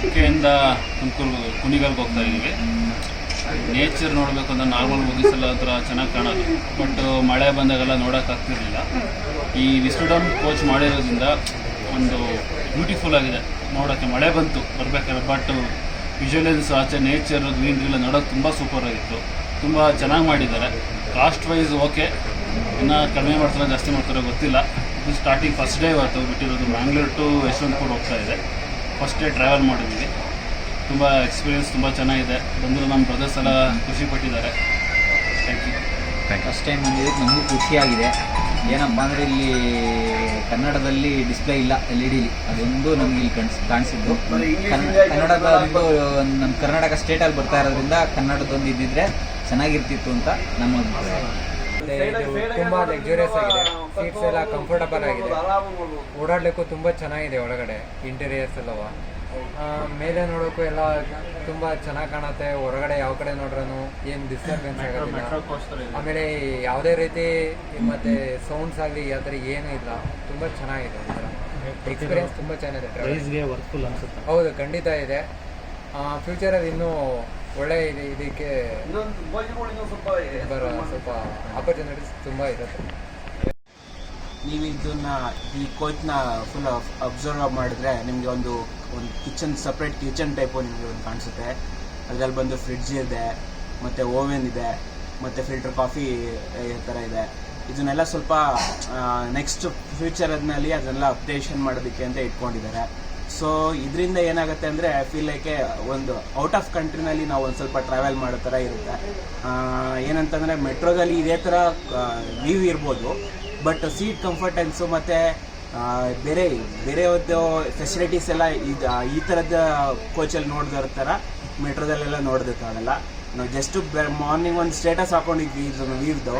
ಕುಕ್ಕೆಯಿಂದ ತುಮಕೂರು ಕುಣಿಗಲ್ಗೆ ಹೋಗ್ತಾ ಇದ್ದೀವಿ. ನೇಚರ್ ನೋಡಬೇಕು ಅಂದ್ರೆ ನಾರ್ಮಲ್ ಮೂವೀಸೆಲ್ಲ ಒಂಥರ ಚೆನ್ನಾಗಿ ಕಾಣೋದು. ಬಟ್ ಮಳೆ ಬಂದಾಗೆಲ್ಲ ನೋಡೋಕ್ಕಾಗ್ತಿರ್ಲಿಲ್ಲ ಈ ವಿಸ್ಟುಡಮ್ ಕೋಚ್ ಮಾಡಿರೋದ್ರಿಂದ ಒಂದು ಬ್ಯೂಟಿಫುಲ್ ಆಗಿದೆ. ನೋಡೋಕ್ಕೆ ಮಳೆ ಬಂತು, ಬರಬೇಕಾದ್ರೆ. ಬಟ್ ವಿಜುವಲೈಸ್ ಆಚೆ ನೇಚರ್ ಗ್ರೀನ್ರಿ ಎಲ್ಲ ನೋಡೋಕೆ ತುಂಬ ಸೂಪರ್ ಆಗಿತ್ತು. ತುಂಬ ಚೆನ್ನಾಗಿ ಮಾಡಿದ್ದಾರೆ. ಕಾಸ್ಟ್ ವೈಸ್ ಓಕೆ ಇನ್ನು ಕಡಿಮೆ ಮಾಡ್ತಾರೆ ಜಾಸ್ತಿ ಮಾಡ್ತಾರೋ ಗೊತ್ತಿಲ್ಲ. ಇದು ಸ್ಟಾರ್ಟಿಂಗ್ ಫಸ್ಟ್ ಡೇ ಇವತ್ತು ಬಿಟ್ಟಿರೋದು ಮ್ಯಾಂಗ್ಳೂರ್ ಟು ಯಶವಂತಪುರ ಹೋಗ್ತಾ ಇದೆ. ಫಸ್ಟ್ ಡೇ ಟ್ರಾವೆಲ್ ಮಾಡಿದ್ವಿ. ತುಂಬ ಎಕ್ಸ್ಪೀರಿಯನ್ಸ್ ತುಂಬ ಚೆನ್ನಾಗಿದೆ. ಬಂದರು ನಮ್ಮ ಬ್ರದರ್ಸ್ ಎಲ್ಲ ಖುಷಿ ಪಟ್ಟಿದ್ದಾರೆ. ಥ್ಯಾಂಕ್ ಯು ಫಸ್ಟ್ ಟೈಮ್ ಬಂದಿದ್ದಕ್ಕೆ ನಮಗೂ ಖುಷಿಯಾಗಿದೆ ಏನಪ್ಪ ಅಂದರೆ ಇಲ್ಲಿ ಕನ್ನಡದಲ್ಲಿ ಡಿಸ್ಪ್ಲೇ ಇಲ್ಲ ಎಲ್ ಇ ಡಿಲಿ ಅದೊಂದು ನಮಗೆ ಇಲ್ಲಿ ಕಾಣಿಸ್ ಕಾಣಿಸಿದ್ದು. ಕನ್ನಡ- ಕನ್ನಡದ ಒಂದು ನಮ್ಮ ಕರ್ನಾಟಕ ಸ್ಟೇಟಲ್ಲಿ ಬರ್ತಾ ಇರೋದ್ರಿಂದ ಕನ್ನಡದೊಂದು ಇದ್ದಿದ್ರೆ ಚೆನ್ನಾಗಿರ್ತಿತ್ತು ಅಂತ ನಮ್ಮ ಅಭಿಪ್ರಾಯ. ಇದು ತುಂಬಾ ಲಕ್ಸುರಿಯಸ್ ಆಗಿದೆ. ಸೀಟ್ಸ್ ಎಲ್ಲ ಕಂಫರ್ಟಬಲ್ ಆಗಿದೆ. ಓಡಾಡ್ಲಿಕ್ಕೂ ತುಂಬಾ ಚೆನ್ನಾಗಿದೆ ಒಳಗಡೆ ಇಂಟೀರಿಯರ್ಸ್ ಎಲ್ಲವ. ಮೇಲೆ ನೋಡೋಕ್ಕೂ ಎಲ್ಲ ತುಂಬಾ ಚೆನ್ನಾಗಿ ಕಾಣುತ್ತೆ. ಹೊರಗಡೆ ಯಾವ ಕಡೆ ನೋಡ್ರೂ ಏನು ಡಿಸ್ಟರ್ಬೆನ್ಸ್ ಆಗೋದಿಲ್ಲ. ಆಮೇಲೆ ಯಾವುದೇ ರೀತಿ ಮತ್ತೆ ಸೌಂಡ್ಸ್ ಆಗಲಿ ಯಾವ ಥರ ಏನೂ ಇಲ್ಲ. ತುಂಬಾ ಚೆನ್ನಾಗಿದೆ ಒಂಥರ ಎಕ್ಸ್ಪೀರಿಯನ್ಸ್ ತುಂಬಾ ಚೆನ್ನಾಗಿದೆ. ಹೌದು ಖಂಡಿತ ಇದೆ. ಫ್ಯೂಚರಲ್ಲಿ ಇನ್ನೂ ಒಳ್ಳೆ ಇದೆ ಇದಕ್ಕೆ ಬರೋ ಸ್ವಲ್ಪ ಆಪರ್ಚುನಿಟೀಸ್ ತುಂಬ ಇರುತ್ತೆ. ನೀವು ಇದನ್ನ ಈ ಕೋಚ್ನ ಫುಲ್ ಅಬ್ಸರ್ವ್ ಮಾಡಿದ್ರೆ ನಿಮಗೆ ಒಂದು ಒಂದು ಕಿಚನ್ ಸಪ್ರೇಟ್ ಕಿಚನ್ ಟೈಪು ನಿಮಗೆ ಒಂದು ಕಾಣಿಸುತ್ತೆ. ಅದರಲ್ಲಿ ಬಂದು ಫ್ರಿಡ್ಜ್ ಇದೆ ಮತ್ತು ಓವೆನ್ ಇದೆ ಮತ್ತು ಫಿಲ್ಟರ್ ಕಾಫಿ ಥರ ಇದೆ. ಇದನ್ನೆಲ್ಲ ಸ್ವಲ್ಪ ನೆಕ್ಸ್ಟ್ ಫ್ಯೂಚರ್ನಲ್ಲಿ ಅದನ್ನೆಲ್ಲ ಅಪ್ಡೇಷನ್ ಮಾಡೋದಕ್ಕೆ ಅಂತ ಇಟ್ಕೊಂಡಿದ್ದಾರೆ. ಸೊ ಇದರಿಂದ ಏನಾಗುತ್ತೆ ಅಂದರೆ ಫೀಲ್ ಲೈಕೆ ಒಂದು ಔಟ್ ಆಫ್ ಕಂಟ್ರಿನಲ್ಲಿ ನಾವು ಒಂದು ಸ್ವಲ್ಪ ಟ್ರಾವೆಲ್ ಮಾಡೋ ಥರ ಇರುತ್ತೆ. ಏನಂತಂದರೆ, ಮೆಟ್ರೋದಲ್ಲಿ ಇದೇ ಥರ ವ್ಯೂ ಇರ್ಬೋದು. ಬಟ್ ಸೀಟ್ ಕಂಫರ್ಟೆನ್ಸು ಮತ್ತು ಬೇರೆ ಬೇರೆಯದ್ದು ಫೆಸಿಲಿಟೀಸ್ ಎಲ್ಲ ಇದು ಈ ಥರದ ಕೋಚಲ್ಲಿ ನೋಡಿದವ್ರ ಥರ ಮೆಟ್ರೋದಲ್ಲೆಲ್ಲ ನೋಡೋದಕ್ಕಾಗಲ್ಲ ನಾವು ಜಸ್ಟ್ ಮಾರ್ನಿಂಗ್ ಒಂದು ಸ್ಟೇಟಸ್ ಹಾಕೊಂಡಿದ್ವಿ ಇದನ್ನು ವೀರ್ದು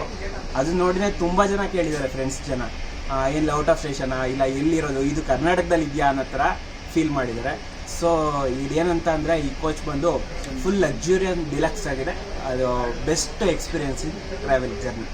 ಅದು ನೋಡಿದ್ರೆ ತುಂಬ ಜನ ಕೇಳಿದ್ದಾರೆ ಫ್ರೆಂಡ್ಸ್ ಜನ. ಎಲ್ಲಿ ಔಟ್ ಆಫ್ ಸ್ಟೇಷನಾ? ಇಲ್ಲ ಎಲ್ಲಿರೋದು? ಇದು ಕರ್ನಾಟಕದಲ್ಲಿ ಇದೆಯಾ ಅನ್ನೋ ಥರ ಫೀಲ್ ಮಾಡಿದ್ದಾರೆ. ಸೊ ಇದೇನಂತ ಅಂದರೆ ಈ ಕೋಚ್ ಬಂದು ಫುಲ್ ಲಕ್ಸುರಿಯನ್ ಡಿಲಕ್ಸ್ ಆಗಿದೆ. ಅದು best experience in travel journey